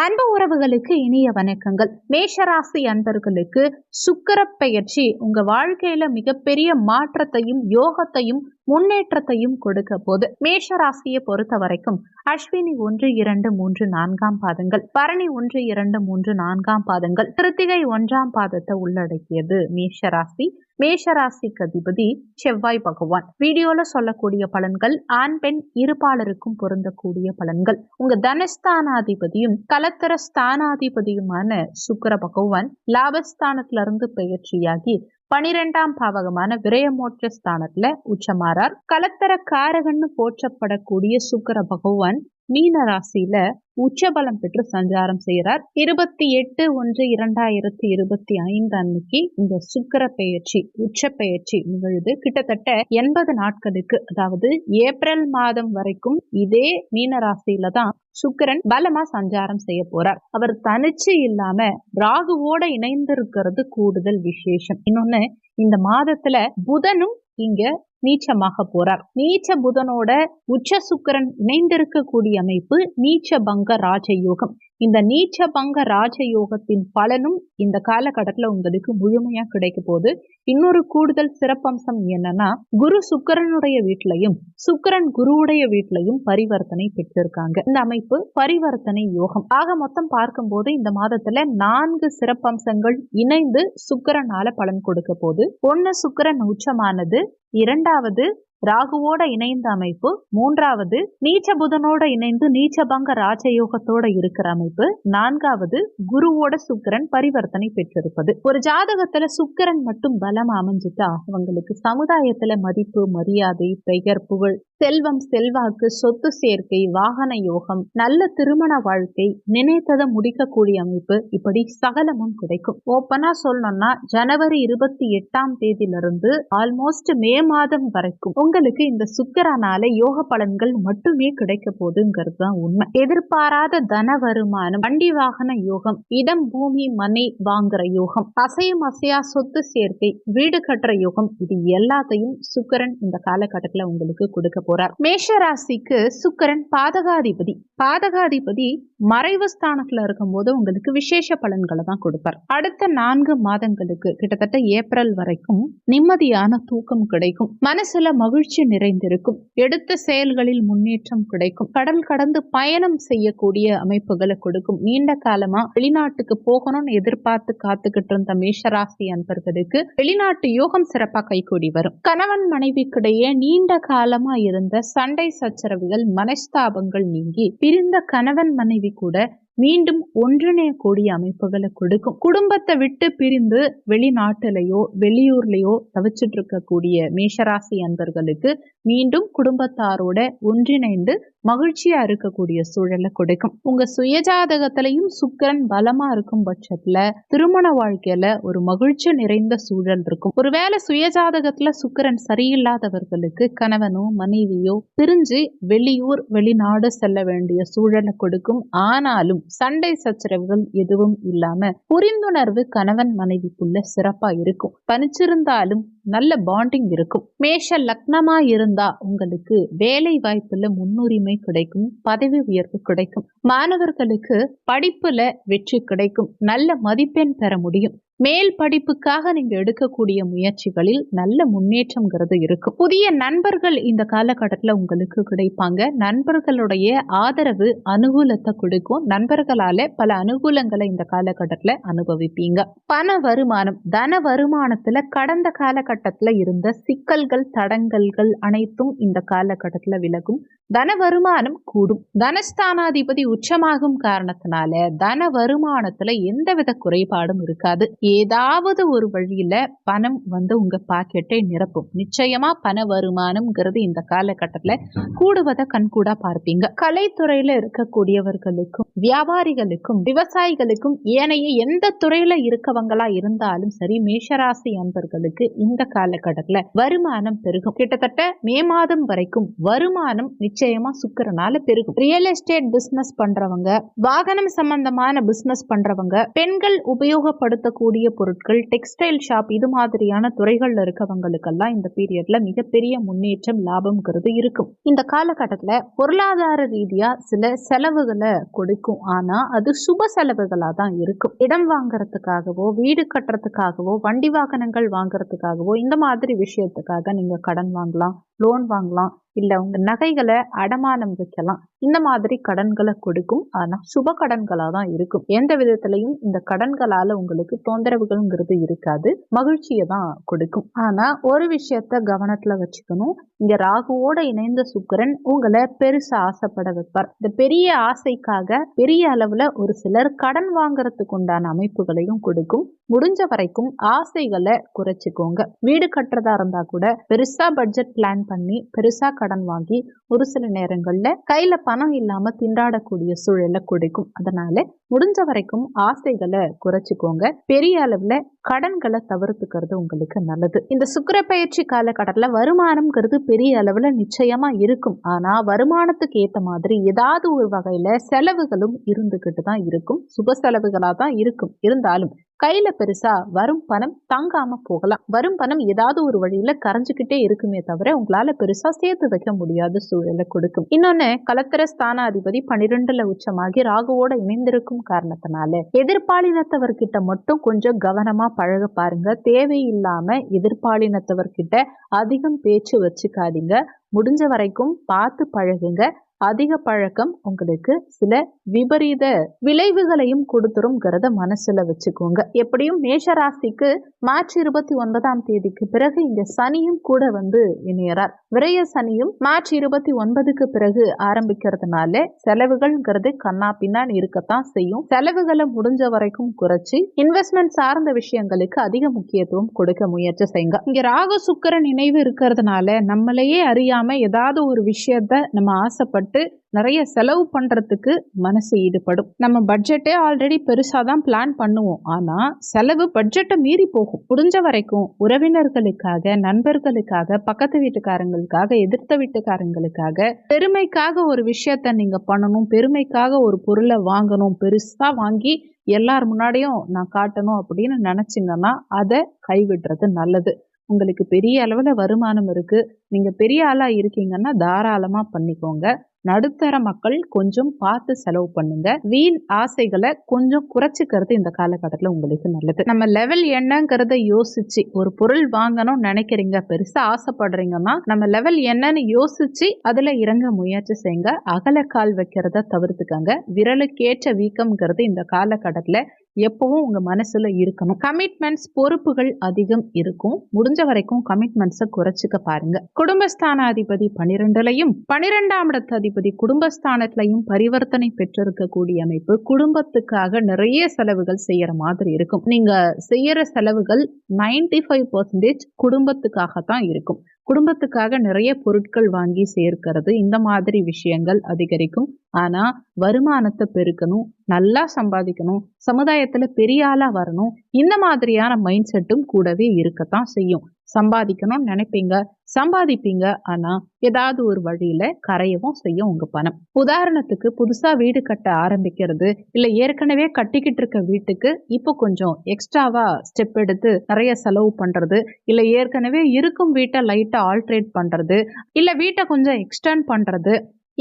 அன்பு உறவுகளுக்கு இனிய வணக்கங்கள். மேஷராசி அன்பர்களுக்கு சுக்கர பெயர்ச்சி உங்க வாழ்க்கையில மிகப்பெரிய மாற்றத்தையும் யோகத்தையும் முன்னேற்றத்தையும் கொடுக்க போது மேஷராசியை பொறுத்த வரைக்கும் அஸ்வினி ஒன்று இரண்டு மூன்று நான்காம் பாதங்கள். பரணி ஒன்று இரண்டு மூன்று நான்காம் பாதங்கள். திருத்திகை ஒன்றாம் பாதத்தை உள்ளடக்கியது மேஷராசி. மேஷராசிக்கு அதிபதி செவ்வாய் பகவான். வீடியோல சொல்லக்கூடிய பலன்கள் ஆண் பெண் இருபாலருக்கும் பொருந்தக்கூடிய பலன்கள். உங்க தனஸ்தானாதிபதியும் கலத்தர ஸ்தானாதிபதியுமான சுக்கர பகவான் லாபஸ்தானத்துல இருந்து பயிற்சியாகி பனிரெண்டாம் பாவகமான விரயமோற்ற ஸ்தானத்துல உச்சமாறார். கலத்தர காரகன்னு போற்றப்படக்கூடிய சுக்கர பகவான் மீன ராசியில உச்சபலம் பெற்று சஞ்சாரம் செய்கிறார். இருபத்தி எட்டு ஒன்று இரண்டாயிரத்தி இருபத்தி ஐந்து அன்னைக்கு இந்த சுக்கர பெயர்ச்சி உச்ச பெயர்ச்சி நிகழ்வு கிட்டத்தட்ட எண்பது நாட்களுக்கு அதாவது ஏப்ரல் மாதம் வரைக்கும் இதே மீன ராசியில தான் சுக்கரன் பலமா சஞ்சாரம் செய்ய போறார். அவர் தனிச்சு இல்லாம ராகுவோட இணைந்திருக்கிறது கூடுதல் விசேஷம். இன்னொன்னு இந்த மாதத்துல புதனும் இங்க நீச்சமாக போறார். நீச்ச புதனோட உச்ச சுக்கரன் இணைந்திருக்கக்கூடிய அமைப்பு நீச்ச பங்க ராஜயோகம். இந்த நீச்ச பங்க ராஜயோகத்தின் பலனும் இந்த காலகட்டத்தில் உங்களுக்கு முழுமையா கிடைக்க போகுது. இன்னொரு கூடுதல் சிறப்பம்சம் என்னன்னா குரு சுக்கரனுடைய வீட்லையும் சுக்கரன் குருவுடைய வீட்லையும் பரிவர்த்தனை பெற்றிருக்காங்க. இந்த அமைப்பு பரிவர்த்தனை யோகம். ஆக மொத்தம் பார்க்கும்போது இந்த மாதத்துல நான்கு சிறப்பம்சங்கள் இணைந்து சுக்கரனால பலன் கொடுக்க போகுது. ஒன்னு சுக்கரன் உச்சமானது இரண்டாவது ராகுவோட இணைந்த அமைப்பு. மூன்றாவது நீச்ச புதனோட இணைந்து நீச்சபங்க ராஜயோகத்தோட இருக்கிற அமைப்பு. நான்காவது குருவோட சுக்கரன் பரிவர்த்தனை பெற்றிருப்பது. ஒரு ஜாதகத்துல சுக்கரன் மட்டும் பலம் அமைஞ்சிட்டா அவங்களுக்கு சமுதாயத்துல மதிப்பு மரியாதை பெயர் புகழ் செல்வம் செல்வாக்கு சொத்து சேர்க்கை வாகன யோகம் நல்ல திருமண வாழ்க்கை நினைத்ததை முடிக்கக்கூடிய அமைப்பு இப்படி சகலமும் கிடைக்கும். ஓப்பனா சொல்லணும்னா ஜனவரி இருபத்தி எட்டாம் தேதியிலிருந்து ஆல்மோஸ்ட் மே மாதம் வரைக்கும் உங்களுக்கு இந்த சுக்கரனால யோக பலன்கள் மட்டுமே கிடைக்க போதுங்கிறது தான் உண்மை. எதிர்பாராத தன வருமானம் வண்டி வாகன யோகம் இடம் பூமி மனை வாங்குற யோகம் அசையும் அசையா சொத்து சேர்க்கை வீடு கட்டுற யோகம் இது எல்லாத்தையும் சுக்கரன் இந்த காலகட்டத்தில் உங்களுக்கு கொடுக்க போறார். மேஷ ராசிக்கு சுக்கரன் பாதகாதிபதி. பாதகாதிபதி மறைவு ஸ்தானத்துல இருக்கும்போது உங்களுக்கு விசேஷ பலன்களை தான் கொடுப்பார். அடுத்த நான்கு மாதங்களுக்கு கிட்டத்தட்ட ஏப்ரல் வரைக்கும் நிம்மதியான தூக்கம் கிடைக்கும். மனசுல மகிழ்ச்சி நிறைந்திருக்கும். எடுத்த செயல்களில் முன்னேற்றம் கிடைக்கும். கடல் கடந்து பயணம் செய்யக்கூடிய அமைப்புகளை கொடுக்கும். நீண்ட காலமா வெளிநாட்டுக்கு போகணும்னு எதிர்பார்த்து காத்துக்கிட்டு இருந்த மேஷராசி அன்பர்களுக்கு வெளிநாட்டு யோகம் சிறப்பா கைகூடி வரும். கணவன் மனைவிக்கிடையே நீண்ட காலமா இருந்த சண்டை சச்சரவுகள் மனஸ்தாபங்கள் நீங்கி பிரிந்த கணவன் மனைவி கூட மீண்டும் ஒன்றிணையக்கூடிய அமைப்புகளை கொடுக்கும். குடும்பத்தை விட்டு பிரிந்து வெளிநாட்டுலயோ வெளியூர்லயோ தவிச்சிட்டு இருக்கக்கூடிய மேஷராசி அன்பர்களுக்கு மீண்டும் குடும்பத்தாரோட ஒன்றிணைந்து மகிழ்ச்சியா இருக்கக்கூடிய சூழலை கொடுக்கும். உங்க சுயஜாதகத்திலையும் சுக்கரன் பலமா இருக்கும் பட்சத்துல திருமண வாழ்க்கையில ஒரு மகிழ்ச்சி நிறைந்த சூழல் இருக்கும். ஒருவேளை சுயஜாதகத்துல சுக்கரன் சரியில்லாதவர்களுக்கு கணவனோ மனைவியோ பிரிஞ்சு வெளியூர் வெளிநாடு செல்ல வேண்டிய சூழலை கொடுக்கும். ஆனாலும் சண்டை சச்சரவுகள் எதுவும் இல்லாம புரிந்துணர்வு கணவன் மனைவிக்குள்ள சிறப்பா இருக்கும். பனிச்சிருந்தாலும் நல்ல பாண்டிங் இருக்கும். மேஷ லக்னமா இருந்தா உங்களுக்கு வேலை வாய்ப்புல முன்னுரிமை கிடைக்கும் பதவி உயர்வு கிடைக்கும். மாணவர்களுக்கு படிப்புல வெற்றி கிடைக்கும். நல்ல மதிப்பெண் பெற முடியும். மேல் படிப்புக்காக நீங்க எடுக்கக்கூடிய முயற்சிகளில் நல்ல முன்னேற்றம்ங்கிறது இருக்கும் புதிய நண்பர்கள் இந்த காலகட்டத்தில் உங்களுக்கு கிடைப்பாங்க. நண்பர்களுடைய ஆதரவு அனுகூலத்தை கொடுக்கும். நண்பர்களால பல அனுகூலங்களை இந்த காலகட்டத்தில் அனுபவிப்பீங்க. பண வருமானம் தன வருமானத்துல கடந்த காலகட்டத்தில் இருந்த சிக்கல்கள் தடங்கல்கள் அனைத்தும் இந்த காலகட்டத்தில் விலகும். தன வருமானம் கூடும். தனஸ்தானாதிபதி உச்சமாகும் காரணத்தினால தன வருமானத்துல எந்தவித குறைபாடும் இருக்காது. ஏதாவது ஒரு வழியில பணம் வந்து உங்க பாக்கெட்டை நிரப்பும். நிச்சயமா பண வருமானம்ங்கிறது இந்த காலகட்டத்துல கூடுவதை கண்கூடா பார்ப்பீங்க. கலைத்துறையில இருக்கக்கூடியவர்களுக்கும் வியாபாரிகளுக்கும் விவசாயிகளுக்கும் ஏனைய எந்த துறையில இருக்கவங்களா இருந்தாலும் சரி மேஷராசி அன்பர்களுக்கு இந்த காலகட்டத்துல வருமானம் பெருகும். கிட்டத்தட்ட மே மாதம் வரைக்கும் வருமானம் நிச்சயமா சுக்கரனால பெருகும். ரியல் எஸ்டேட் பிசினஸ் பண்றவங்க வாகனம் சம்பந்தமான பிசினஸ் பண்றவங்க பெண்கள் உபயோகப்படுத்தக்கூடிய பாரம்பரிய பொருட்கள் டெக்ஸ்டைல் ஷாப் இது மாதிரியான துறைகள்ல இருக்கவங்களுக்கெல்லாம் இந்த பீரியட்ல மிகப்பெரிய முன்னேற்றம் லாபம்ங்கிறது இருக்கும். இந்த காலகட்டத்துல பொருளாதார ரீதியா சில செலவுகளை கொடுக்கும். ஆனா அது சுப செலவுகளா தான் இருக்கும். இடம் வாங்குறதுக்காகவோ வீடு கட்டுறதுக்காகவோ வண்டி வாகனங்கள் வாங்குறதுக்காகவோ இந்த மாதிரி விஷயத்துக்காக நீங்க கடன் வாங்கலாம். லோன் வாங்கலாம். இல்லை உங்கள் நகைகளை அடமானம் வைக்கலாம். இந்த மாதிரி கடன்களை கொடுக்கும். ஆனால் சுப கடன்களாக தான் இருக்கும். எந்த விதத்திலையும் இந்த கடன்களால் உங்களுக்கு தொந்தரவுகள்ங்கிறது இருக்காது. மகிழ்ச்சியை தான் கொடுக்கும். ஆனால் ஒரு விஷயத்த கவனத்தில் வச்சுக்கணும். இங்கே ராகுவோட இணைந்த சுக்கரன் உங்களை பெருசாக ஆசைப்பட வைப்பார். இந்த பெரிய ஆசைக்காக பெரிய அளவில் ஒரு சிலர் கடன் வாங்குறதுக்கு உண்டான அமைப்புகளையும் கொடுக்கும். முடிஞ்ச வரைக்கும் ஆசைகளை குறைச்சிக்கோங்க. வீடு கட்டுறதா இருந்தா கூட பெருசா பட்ஜெட் பிளான் பண்ணி பெருசா கடன் வாங்கி ஒரு சில நேரங்கள்ல கையில பணம் இல்லாம திண்டாடக்கூடிய சூழலை குடிக்கும். அதனால முடிஞ்ச வரைக்கும் ஆசைகளை குறைச்சிக்கோங்க. பெரிய அளவுல கடன்களை தவிர்த்துக்கிறது உங்களுக்கு நல்லது. இந்த சுக்கர பயிற்சி காலகட்டத்தில் வருமானம்ங்கிறது பெரிய அளவுல நிச்சயமா இருக்கும். ஆனா வருமானத்துக்கு ஏத்த மாதிரி ஏதாவது ஒரு வகையில செலவுகளும் இருந்துகிட்டு தான் இருக்கும். சுப செலவுகளா தான் இருக்கும். இருந்தாலும் கையில பெருசா வரும் பணம் தங்காம போகலாம். வரும் பணம் ஏதாவது ஒரு வழியில கரைஞ்சுக்கிட்டே இருக்குமே தவிர உங்களால பெருசா சேர்த்து வைக்க முடியாத சூழலை கொடுக்கும். இன்னொன்னு கலத்திர ஸ்தானாதிபதி பனிரெண்டுல உச்சமாகி ராகுவோட இணைந்திருக்கும் காரணத்தினால எதிர்பாலினத்தவர்கிட்ட மட்டும் கொஞ்சம் கவனமா பழக பாருங்க. தேவையில்லாம எதிர்பாலினத்தவர்கிட்ட அதிகம் பேச்சு வச்சுக்காதீங்க. முடிஞ்ச வரைக்கும் பார்த்து பழகுங்க. அதிக பழக்கம் உங்களுக்கு சில விபரீத விளைவுகளையும் கொடுத்துருங்கிறத மனசுல வச்சுக்கோங்க. எப்படியும் மேஷராசிக்கு மார்ச் இருபத்தி ஒன்பதாம் தேதிக்கு பிறகு இங்க சனியும் கூட வந்து இணையறார். விரைய சனியும் மார்ச் இருபத்தி ஒன்பதுக்கு பிறகு ஆரம்பிக்கிறதுனால செலவுகள்ங்கிறது கண்ணா பின்னான்னு இருக்கத்தான் செய்யும். செலவுகளை முடிஞ்ச வரைக்கும் குறைச்சி இன்வெஸ்ட்மெண்ட் சார்ந்த விஷயங்களுக்கு அதிக முக்கியத்துவம் கொடுக்க முயற்சி செய்யுங்க. இங்க ராகு சுக்கர நினைவு இருக்கிறதுனால நம்மளையே அறியாம ஏதாவது ஒரு விஷயத்த நம்ம ஆசைப்பட்டு நிறைய செலவு பண்ணுறதுக்கு மனசு ஈடுபடும். நம்ம பட்ஜெட்டே ஆல்ரெடி பெருசாக தான் பிளான் பண்ணுவோம். ஆனால் செலவு பட்ஜெட்டை மீறி போகும். முடிஞ்ச வரைக்கும் உறவினர்களுக்காக நண்பர்களுக்காக பக்கத்து வீட்டுக்காரங்களுக்காக எதிர்த்த வீட்டுக்காரங்களுக்காக பெருமைக்காக ஒரு விஷயத்த நீங்கள் பண்ணணும் பெருமைக்காக ஒரு பொருளை வாங்கணும் பெருசாக வாங்கி எல்லார் முன்னாடியும் நான் காட்டணும் அப்படின்னு நினச்சிங்கன்னா அதை கைவிடுறது நல்லது. உங்களுக்கு பெரிய அளவில் வருமானம் இருக்குது நீங்கள் பெரிய ஆளாக இருக்கீங்கன்னா தாராளமாக பண்ணிக்கோங்க. நடுத்தர மக்கள் கொஞ்சம் பார்த்து செலவு பண்ணுங்க. வீண் ஆசைகளை கொஞ்சம் குறைச்சிக்கிறது இந்த காலகட்டத்தில் உங்களுக்கு நல்லது. நம்ம லெவல் என்னங்கிறத யோசிச்சு ஒரு பொருள் வாங்கணும் நினைக்கிறீங்க பெருசா ஆசைப்படுறீங்கன்னா நம்ம லெவல் என்னன்னு யோசிச்சு அதுல இறங்க முயற்சி செய்யுங்க. அகல கால் வைக்கிறத தவிர்த்துக்கங்க. விரலுக்கேற்ற வீக்கம்ங்கிறது இந்த காலகட்டத்தில் எப்பவும் உங்கள் மனசில் இருக்கணும். கமிட்மெண்ட்ஸ் பொறுப்புகள் அதிகம் இருக்கும். முடிஞ்ச வரைக்கும் கமிட்மெண்ட்ஸை குறைச்சிக்க பாருங்க. குடும்பஸ்தானாதிபதி பனிரெண்டுலையும் பனிரெண்டாம் இடத்து அதிபதி குடும்பஸ்தானத்திலையும் பரிவர்த்தனை பெற்றிருக்கக்கூடிய அமைப்பு குடும்பத்துக்காக நிறைய செலவுகள் செய்யற மாதிரி இருக்கும். நீங்க செய்யற செலவுகள் நைன்டி ஃபைவ் பர்சன்டேஜ் குடும்பத்துக்காக தான் இருக்கும். குடும்பத்துக்காக நிறைய பொருட்கள் வாங்கி சேர்க்கிறது. இந்த மாதிரி விஷயங்கள் அதிகரிக்கும். ஆனா வருமானத்தை பெருக்கணும் நல்லா சம்பாதிக்கணும் சமுதாயத்துல பெரிய ஆளா வரணும் இந்த மாதிரியான மைண்ட் செட்டும் கூடவே இருக்கத்தான் செய்யும். சம்பாதிக்கணும்னு நினைப்பீங்க. சம்பாதிப்பீங்க. ஆனா ஏதாவது ஒரு வழியில கரையவும் செய்யும் உங்க பணம். உதாரணத்துக்கு புதுசா வீடு கட்ட ஆரம்பிக்கிறது இல்ல ஏற்கனவே கட்டிக்கிட்டு இருக்க வீட்டுக்கு இப்போ கொஞ்சம் எக்ஸ்ட்ராவா ஸ்டெப் எடுத்து நிறைய செலவு பண்றது இல்ல ஏற்கனவே இருக்கும் வீட்டை லைட்டா ஆல்ட்ரேட் பண்றது இல்ல வீட்டை கொஞ்சம் எக்ஸ்டெண்ட் பண்றது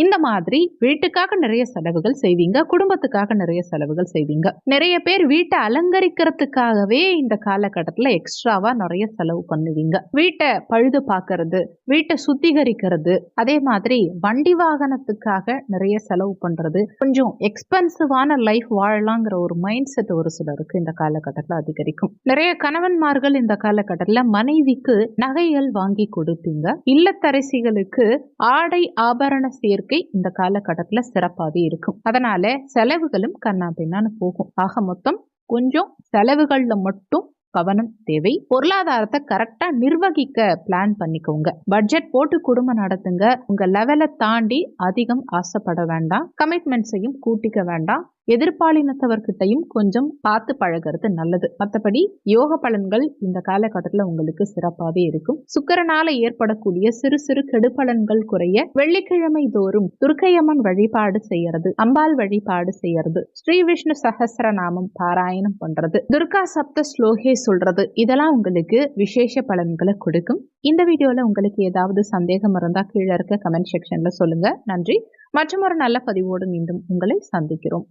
இந்த மாதிரி வீட்டுக்காக நிறைய செலவுகள் செய்வீங்க குடும்பத்துக்காக நிறைய செலவுகள் செய்வீங்க. நிறைய பேர் வீட்டை அலங்கரிக்கிறதுக்காகவே இந்த காலகட்டத்தில் எக்ஸ்ட்ராவா நிறைய செலவு பண்ணுவீங்க. வீட்டை பழுது பார்க்கறது வீட்டை சுத்திகரிக்கிறது அதே மாதிரி வண்டி வாகனத்துக்காக நிறைய செலவு பண்றது. கொஞ்சம் எக்ஸ்பென்சிவான லைஃப் வாழலாங்கிற ஒரு மைண்ட் செட் ஒரு சிலருக்கு இந்த காலகட்டத்தில் அதிகரிக்கும். நிறைய கணவன்மார்கள் இந்த காலகட்டத்தில் மனைவிக்கு நகைகள் வாங்கி கொடுப்பீங்க. இல்லத்தரசிகளுக்கு ஆடை ஆபரண சேர்க்கை இந்த காலகட்டத்தில் சிறப்பாகவே இருக்கும். அதனால செலவுகளும் கண்ணா பின்னான்னு போகும். ஆக மொத்தம் கொஞ்சம் செலவுகளில் மட்டும் கவனம் தேவை. பொருளாதாரத்தை கரெக்டா நிர்வகிக்க பிளான் பண்ணிக்கோங்க. பட்ஜெட் போட்டு குடும்பம் நடத்துங்க. உங்க லெவலை தாண்டி அதிகம் ஆசைப்பட வேண்டாம். கமிட்மெண்ட்ஸையும் கூட்டிக்க வேண்டாம். எதிர்பாலினத்தவர்கிட்டையும் கொஞ்சம் பார்த்து பழகிறது நல்லது. மற்றபடி யோக பலன்கள் இந்த காலகட்டத்தில் உங்களுக்கு சிறப்பாகவே இருக்கும். சுக்கரனால ஏற்படக்கூடிய சிறு சிறு கெடுபலன்கள் குறைய வெள்ளிக்கிழமை தோறும் துர்க்கையம்மன் வழிபாடு செய்யறது அம்பாள் வழிபாடு செய்யறது ஸ்ரீ விஷ்ணு சகசரநாமம் பாராயணம் பண்றது துர்கா சப்த ஸ்லோகே சொல்றது இதெல்லாம் உங்களுக்கு விசேஷ பலன்களை கொடுக்கும். இந்த வீடியோல உங்களுக்கு ஏதாவது சந்தேகம் இருந்தா கீழே இருக்க கமெண்ட் செக்ஷன்ல சொல்லுங்க. நன்றி. மற்றும் ஒரு நல்ல பதிவோடு மீண்டும் உங்களை சந்திக்கிறோம்.